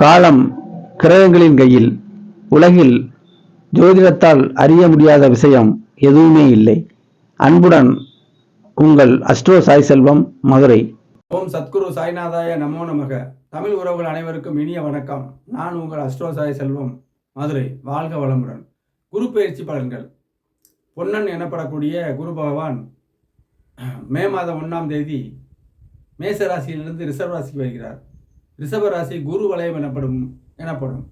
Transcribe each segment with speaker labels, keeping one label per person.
Speaker 1: காலம் கிரகங்களின் கையில் உலகில் ஜோதிடத்தால் அறிய முடியாத விஷயம் எதுவுமே இல்லை. அன்புடன் உங்கள் அஸ்ட்ரோ சாய் செல்வம் மதுரை.
Speaker 2: ஓம் சத்குரு சாய்நாதாய நமோ நமக. தமிழ் உறவுகள் அனைவருக்கும் இனிய வணக்கம். நான் உங்கள் அஸ்ட்ரோ சாய் செல்வம் மதுரை. வாழ்க வளமுடன். குரு பயிற்சி பலன்கள். பொன்னன் எனப்படக்கூடிய குரு பகவான் மே மாதம் ஒன்றாம் தேதி மேச ராசியிலிருந்து ராசிக்கு வருகிறார். ரிஷபராசி குரு வலயம் எனப்படும் எனப்படும்.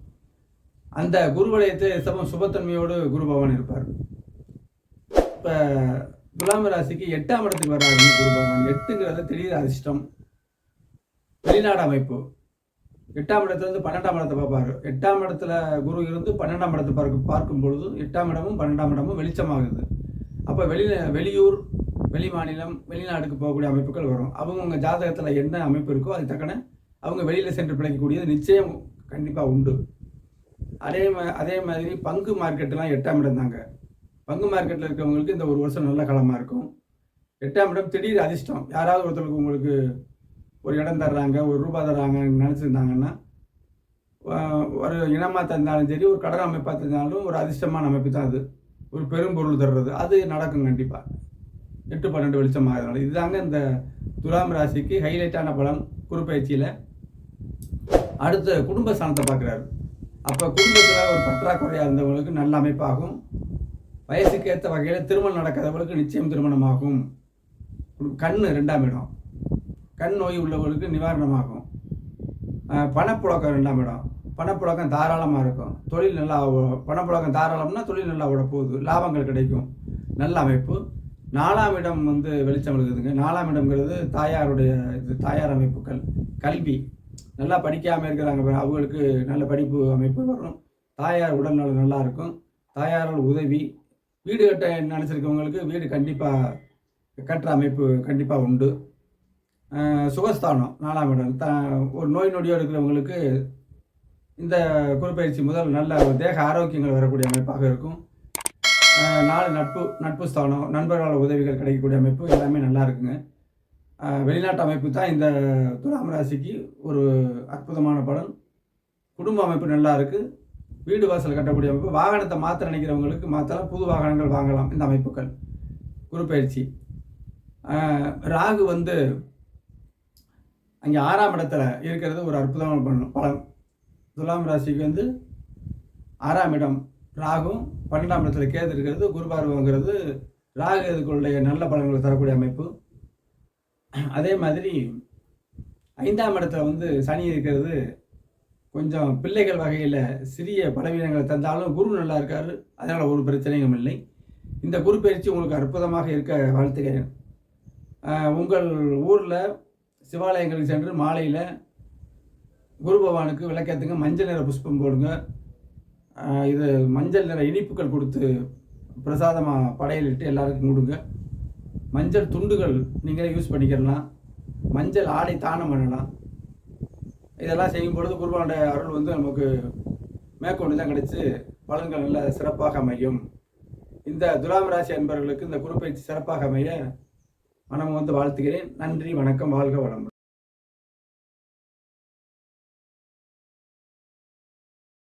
Speaker 2: அந்த குரு வலயத்தை ரிஷபம் சுபத்தன்மையோடு குரு பகவான் இருப்பார். இப்போ துலாம் ராசிக்கு எட்டாம் இடத்துக்கு வர்றாரு குரு பகவான். எட்டுங்கிறது திடீர் அதிர்ஷ்டம். வெளிநாடு அமைப்பு. எட்டாம் இடத்துல இருந்து பன்னெண்டாம் இடத்தை பார்ப்பாரு. எட்டாம் இடத்துல குரு இருந்து பன்னெண்டாம் இடத்தை பார்க்க பார்க்கும் பொழுது எட்டாம் இடமும் பன்னெண்டாம் இடமும் வெளிச்சமாகுது. அப்போ வெளி வெளியூர் வெளி மாநிலம் வெளிநாட்டுக்கு போகக்கூடிய அமைப்புகள் வரும். அவங்கவுங்க ஜாதகத்தில் என்ன அமைப்பு இருக்கோ அது தக்கன அவங்க வெளியில் சென்று பிழைக்கக்கூடியது நிச்சயம் கண்டிப்பாக உண்டு. அதே மா அதே மாதிரி பங்கு மார்க்கெட்டெலாம் எட்டாம் இடம் தாங்க. பங்கு மார்க்கெட்டில் இருக்கிறவங்களுக்கு இந்த ஒரு வருஷம் நல்ல காலமாக இருக்கும். எட்டாம் இடம் திடீர் அதிர்ஷ்டம். யாராவது ஒருத்தருக்கு உங்களுக்கு ஒரு இடம் தர்றாங்க ஒரு ரூபா தர்றாங்கன்னு நினச்சிருந்தாங்கன்னா ஒரு இனமாக தந்தாலும் சரி ஒரு கடன் அமைப்பாக தந்தாலும் ஒரு அதிர்ஷ்டமான அமைப்பு தான் அது. ஒரு பெரும் பொருள் தர்றது. அது நடக்கும் கண்டிப்பாக எட்டு பன்னெண்டு வெளிச்சம் ஆகிறதுனால இதுதாங்க இந்த துலாம் ராசிக்கு ஹைலைட்டான பலன் குறுப்பயிற்சியில். அடுத்து குடும்ப ஸ்தானத்தை பார்க்குறாரு. அப்போ குடும்பத்தில் ஒரு பற்றாக்குறையாக இருந்தவங்களுக்கு நல்ல அமைப்பாகும். வயசுக்கு ஏற்ற வகையில் திருமணம் நடக்காதவங்களுக்கு நிச்சயம் திருமணமாகும். கண் ரெண்டாம் இடம். கண் நோய் உள்ளவர்களுக்கு நிவாரணமாகும். பணப்புழக்கம் ரெண்டாம் இடம். பணப்புழக்கம் தாராளமாக இருக்கும். தொழில் நல்லா பணப்புழக்கம் தாராளம்னா தொழில் நல்லா விட போகுது லாபங்கள் கிடைக்கும். நல்ல அமைப்பு. நாலாம் இடம் வந்து வெளிச்சம் இருக்குதுங்க நாலாம் இடம்ங்கிறது தாயாருடைய இது தாயார் அமைப்புகள் கல்வி. நல்லா படிக்காமல் இருக்கிறாங்க அவங்களுக்கு நல்ல படிப்பு அமைப்பு வரும். தாயார் உடல்நலம் நல்லா இருக்கும். தாயாரோட உதவி. வீடு கட்ட நினச்சிருக்கவங்களுக்கு வீடு கண்டிப்பாக கட்டுற அமைப்பு கண்டிப்பாக உண்டு. சுகஸ்தானம் நாலாம் இடம். த ஒரு நோய் நொடியோடு இருக்கிறவங்களுக்கு இந்த குறுப்பயிற்சி முதல் நல்ல தேக ஆரோக்கியங்கள் வரக்கூடிய அமைப்பாக இருக்கும். நாலு நட்பு நட்பு ஸ்தானம் நண்பர்களால் உதவிகள் கிடைக்கக்கூடிய அமைப்பு எல்லாமே நல்லா இருக்குங்க. வெளிநாட்டு அமைப்பு தான் இந்த துலாம் ராசிக்கு ஒரு அற்புதமான பலன். குடும்ப அமைப்பு நல்லா இருக்குது வீடு வாசல் கட்டக்கூடிய அமைப்பு. வாகனத்தை மாற்ற நினைக்கிறவங்களுக்கு மாற்றலாம் புது வாகனங்கள் வாங்கலாம். இந்த அமைப்புகள். குறுப்பயிற்சி ராகு வந்து அங்கே ஆறாம் இடத்துல இருக்கிறது ஒரு அற்புதமான படம் பலன். துலாம் ராசிக்கு வந்து ஆறாம் இடம். ராகும் பன்னெண்டாம் இடத்துல கேது இருக்கிறது குருபார்வங்கிறது ராகு இதுக்குடைய நல்ல பலன்களை தரக்கூடிய அமைப்பு. அதே மாதிரி ஐந்தாம் இடத்துல வந்து சனி இருக்கிறது கொஞ்சம் பிள்ளைகள் வகையில் சிறிய பலவீனங்களை தந்தாலும் குரு நல்லா இருக்கார் அதனால் ஒரு பிரச்சனையும் இல்லை. இந்த குரு பயிற்சி உங்களுக்கு அற்புதமாக இருக்க வாழ்த்துகிறேன். உங்கள் ஊரில் சிவாலயங்களுக்கு சென்று மாலையில் குரு பகவானுக்கு விளக்கத்துக்கு மஞ்சள் நிற புஷ்பம் போடுங்க. இது மஞ்சள் நிற இனிப்புகள் கொடுத்து பிரசாதமாக படையலிட்டு எல்லாருக்கும் கொடுங்க. மஞ்சள் துண்டுகள் நீங்களே யூஸ் பண்ணிக்கலாம் மஞ்சள் ஆடை தானம் பண்ணலாம். இதெல்லாம் செய்யும் பொழுது குருபானுடைய அருள் வந்து நமக்கு மேற்கொண்டு தான் கிடைச்சி பலன்கள் நல்ல சிறப்பாக அமையும். இந்த துலாம் ராசி அன்பர்களுக்கு இந்த குருப்பயிற்சி சிறப்பாக அமைய மனம் வந்து வாழ்த்துகிறேன். நன்றி வணக்கம் வாழ்க வளம்